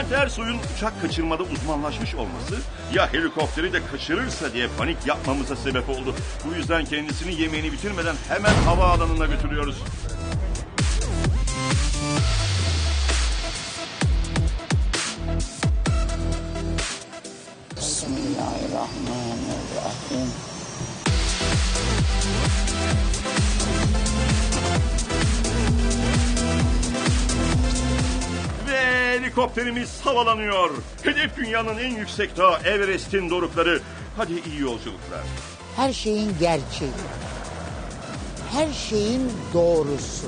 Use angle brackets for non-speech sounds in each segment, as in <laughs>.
Bülent Ersoy'un uçak kaçırmada uzmanlaşmış olması ya helikopteri de kaçırırsa diye panik yapmamıza sebep oldu. Bu yüzden kendisini yemeğini bitirmeden hemen havaalanına götürüyoruz. Helikopterimiz havalanıyor. Hedef dünyanın en yüksek dağı Everest'in dorukları. Hadi iyi yolculuklar. Her şeyin gerçeği. Her şeyin doğrusu.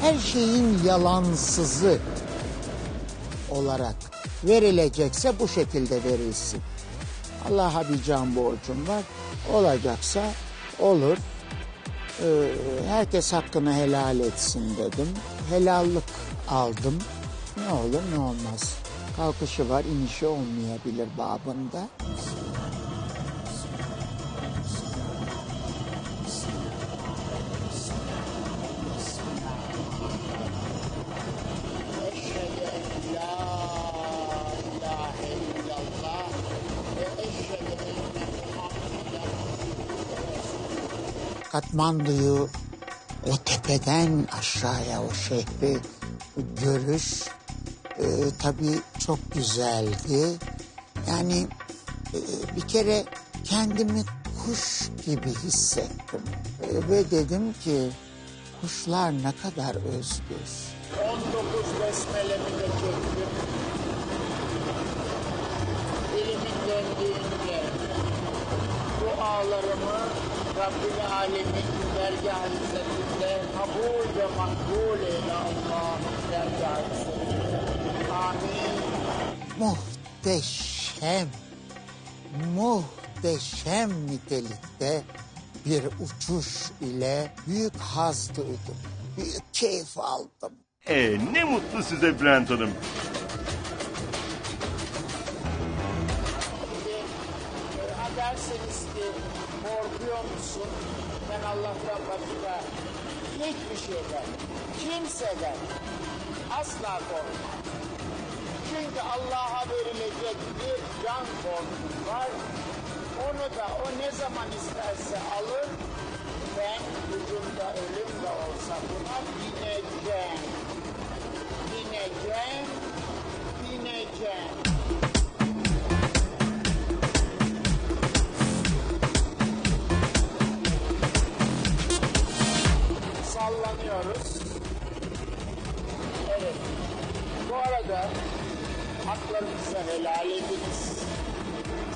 Her şeyin yalansızı olarak verilecekse bu şekilde verilsin. Allah'a bir can borcum var. Olacaksa olur. Ee, herkes hakkını helal etsin dedim. Helallık aldım. Ne olur ne olmaz. Kalkışı var, inişi olmayabilir babında. Katmandu'yu o tepeden aşağıya o şehri görüş e, tabii çok güzeldi. Yani e, bir kere kendimi kuş gibi hissettim. E, ve dedim ki kuşlar ne kadar özgür. 19 besmelemi de çektim. Dilimin döndüğünce dualarımı Rabbil Alemin dergâh izzetinde kabul ve makbul eyle Allah'ın Muhteşem, muhteşem nitelikte bir uçuş ile büyük haz duydum. Büyük keyif aldım. E ne mutlu size Bülent Hanım. Ha derseniz ki korkuyor musun? Ben Allah'tan başka hiçbir şeyden, kimseden asla korkmam. Çünkü Allah'a verilecek bir can korkum var. Onu da o ne zaman isterse alır. Ben ucunda ölüm de olsa buna bineceğim. Bineceğim, bineceğim. sallanıyoruz. Evet. Bu arada haklarınızı helal ediniz.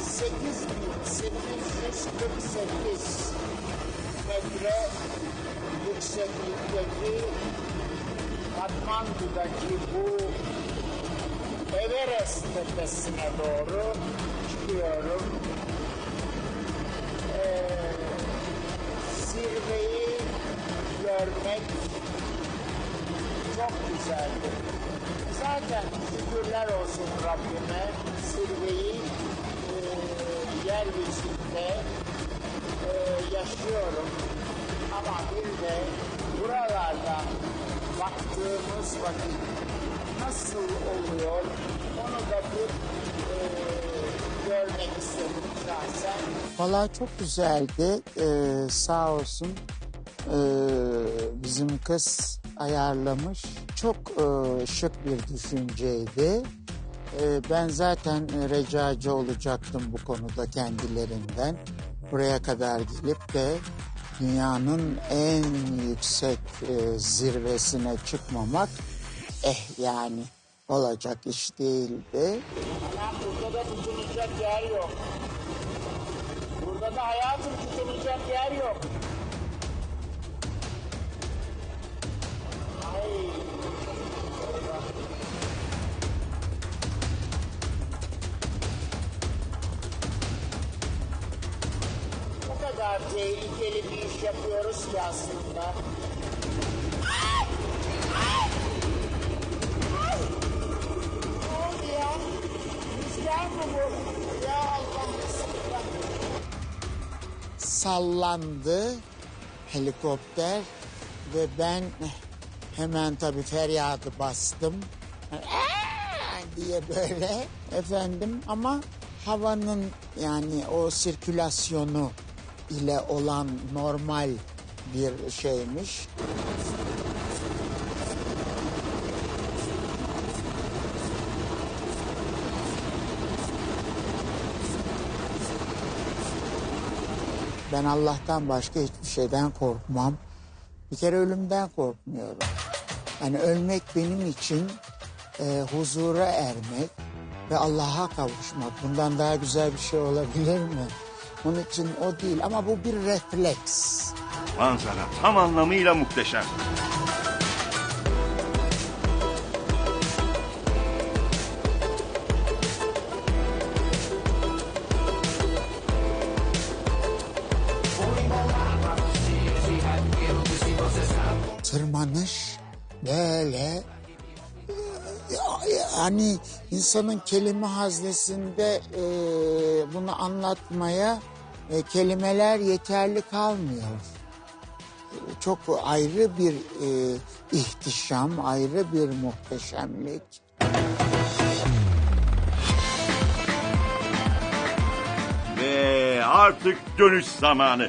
8848 metre yükseklikteki Katmandu'daki bu Everest tepesine doğru çıkıyorum. Ee, zirveyi görmek çok güzeldi. Zaten şükürler olsun Rabbime zirveyi e, yeryüzünde e, yaşıyorum. Ama bir de buralardan baktığımız vakit nasıl oluyor onu da bir e, görmek istedim şahsen. Valla çok güzeldi. Ee, sağ olsun ee, bizim kız ayarlamış. Çok e, şık bir düşünceydi. Ee, ben zaten e, recacı olacaktım bu konuda kendilerinden. Buraya kadar gelip de dünyanın en yüksek e, zirvesine çıkmamak eh yani olacak iş değildi. Burada da tutunacak yer yok. Burada da hayatım tutunacak yer yok. Ay. Kadar tehlikeli bir iş yapıyoruz ki aslında. Sallandı helikopter ve ben hemen tabii feryadı bastım. <laughs> Diye böyle efendim ama havanın yani o sirkülasyonu ile olan normal bir şeymiş. Ben Allah'tan başka hiçbir şeyden korkmam. Bir kere ölümden korkmuyorum. Yani ölmek benim için e, huzura ermek ve Allah'a kavuşmak. Bundan daha güzel bir şey olabilir mi? Onun için o değil ama bu bir refleks. Manzara tam anlamıyla muhteşem. Yani insanın kelime haznesinde e, bunu anlatmaya e, kelimeler yeterli kalmıyor. Çok ayrı bir e, ihtişam, ayrı bir muhteşemlik. Ve artık dönüş zamanı.